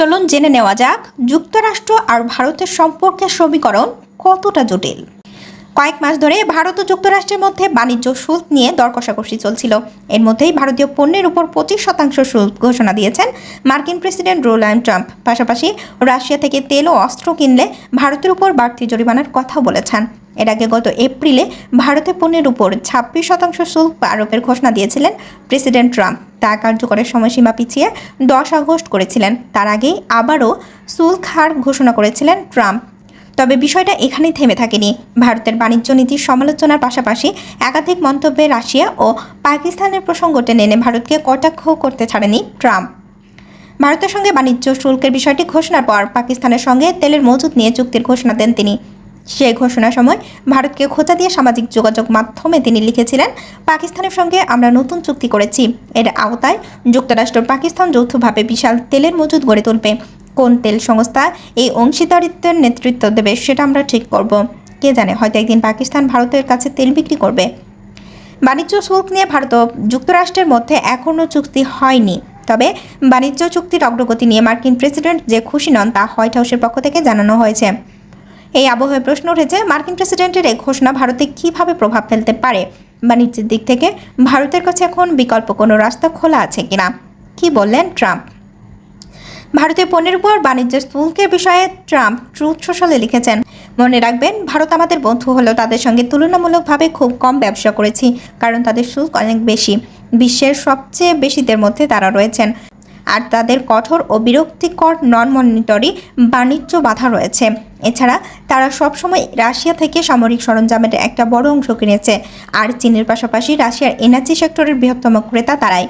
চলুন জেনে নেওয়া যাক, যুক্তরাষ্ট্র আর ভারতের সম্পর্কের সমীকরণ কতটা জটিল? কয়েক মাস ধরে ভারত ও যুক্তরাষ্ট্রের মধ্যে বাণিজ্য শুল্ক নিয়ে দর কষাকষি চলছিল। এর মধ্যেই ভারতীয় পণ্যের উপর পঁচিশ শতাংশ শুল্ক ঘোষণা দিয়েছেন মার্কিন প্রেসিডেন্ট ডোনাল্ড ট্রাম্প। পাশাপাশি রাশিয়া থেকে তেল ও অস্ত্র কিনলে ভারতের উপর বাড়তি জরিমানার কথা বলেছেন। এর আগে গত এপ্রিলে ভারতের পণ্যের উপর ছাব্বিশ শতাংশ শুল্ক আরোপের ঘোষণা দিয়েছিলেন প্রেসিডেন্ট ট্রাম্প। তা কার্যকরের সময়সীমা পিছিয়ে দশ আগস্ট করেছিলেন। তার আগেই আবারও হার ঘোষণা করেছিলেন ট্রাম্প। তবে বিষয়টা এখানেই থেমে থাকেনি। ভারতের বাণিজ্য নীতির সমালোচনার পাশাপাশি একাধিক মন্তব্যে রাশিয়া ও পাকিস্তানের প্রসঙ্গ টেনে এনে ভারতকে কটাক্ষ করতে ছাড়েনি ট্রাম্প। ভারতের সঙ্গে বাণিজ্য শুল্কের বিষয়টি ঘোষণার পর পাকিস্তানের সঙ্গে তেলের মজুদ নিয়ে চুক্তির ঘোষণা দেন তিনি। সেই ঘোষণার সময় ভারতকে খোঁচা দিয়ে সামাজিক যোগাযোগ মাধ্যমে তিনি লিখেছিলেন, পাকিস্তানের সঙ্গে আমরা নতুন চুক্তি করেছি। এর আওতায় যুক্তরাষ্ট্র পাকিস্তান যৌথভাবে বিশাল তেলের মজুদ গড়ে তুলবে। কোন তেল সংস্থা এই অংশীদারিত্বের নেতৃত্ব দেবে সেটা আমরা ঠিক করব। কে জানে, হয়তো একদিন পাকিস্তান ভারতের কাছে তেল বিক্রি করবে। বাণিজ্য শুল্ক নিয়ে ভারত ও যুক্তরাষ্ট্রের মধ্যে এখনও চুক্তি হয়নি। তবে বাণিজ্য চুক্তির অগ্রগতি নিয়ে মার্কিন প্রেসিডেন্ট যে খুশি নন তা হোয়াইট হাউসের পক্ষ থেকে জানানো হয়েছে। এই আবহে প্রশ্ন উঠেছে, মার্কিন প্রেসিডেন্টের এই ঘোষণা ভারতে কীভাবে প্রভাব ফেলতে পারে? বাণিজ্যের দিক থেকে, ভারতের কাছে এখন বিকল্প কোনো রাস্তা খোলা আছে কিনা? কি বললেন ট্রাম্প? ভারতীয় পণ্যের উপর বাণিজ্যের শুল্কের বিষয়ে ট্রাম্প ট্রুথ সোশ্যালে লিখেছেন, মনে রাখবেন, ভারত আমাদের বন্ধু হলেও তাদের সঙ্গে তুলনামূলকভাবে খুব কম ব্যবসা করেছি, কারণ তাদের শুল্ক অনেক বেশি। বিশ্বের সবচেয়ে বেশিদের মধ্যে তারা রয়েছেন। আর তাদের কঠোর ও বিরক্তিকর নন মনিটরি বাণিজ্য বাধা রয়েছে। এছাড়া তারা সবসময় রাশিয়া থেকে সামরিক সরঞ্জামের একটা বড় অংশ কিনেছে। আর চীনের পাশাপাশি রাশিয়ার এনার্জি সেক্টরের বৃহত্তম ক্রেতা তারাই।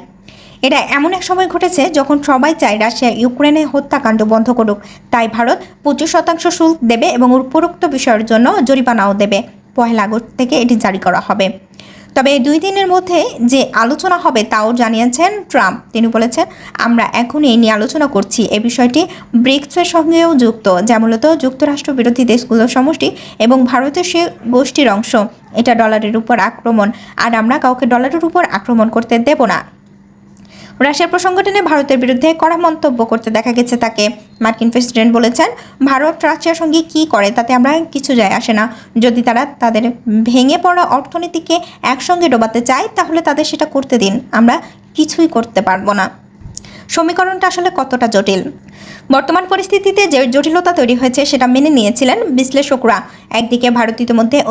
এটা এমন এক সময় ঘটেছে যখন সবাই চায় রাশিয়া ইউক্রেনে হত্যাকাণ্ড বন্ধ করুক। তাই ভারত পঁচিশ শতাংশ শুল্ক দেবে এবং উপরোক্ত বিষয়ের জন্য জরিমানাও দেবে। পহেলা আগস্ট থেকে এটি জারি করা হবে। তবে দুই দিনের মধ্যে যে আলোচনা হবে তাও জানিয়েছেন ট্রাম্প। তিনি বলেছেন, আমরা এখন এই নিয়ে আলোচনা করছি। এ বিষয়টি ব্রিক্সের সঙ্গেও যুক্ত, যা মূলত যুক্তরাষ্ট্র বিরোধী দেশগুলোর সমষ্টি এবং ভারতের সে গোষ্ঠীর অংশ। এটা ডলারের উপর আক্রমণ, আর আমরা কাউকে ডলারের উপর আক্রমণ করতে দেব না। রাশিয়ার প্রসঙ্গ টেনে ভারতের বিরুদ্ধে কড়া মন্তব্য করতে দেখা গেছে তাকে। মার্কিন প্রেসিডেন্ট বলেছেন, ভারত রাশিয়ার সঙ্গে কী করে তাতে আমরা কিছু যায় আসে না। যদি তারা তাদের ভেঙে পড়া অর্থনীতিকে একসঙ্গে ডোবাতে চায়, তাহলে তাদের সেটা করতে দিন। আমরা কিছুই করতে পারব না। সমীকরণটা আসলে কতটা জটিল? বর্তমান পরিস্থিতিতে যে জটিলতা তৈরি হয়েছে, সেটা মেনে নিয়েছিলেন বিশ্লেষকরা। একদিকে ভারত ইতিমধ্যে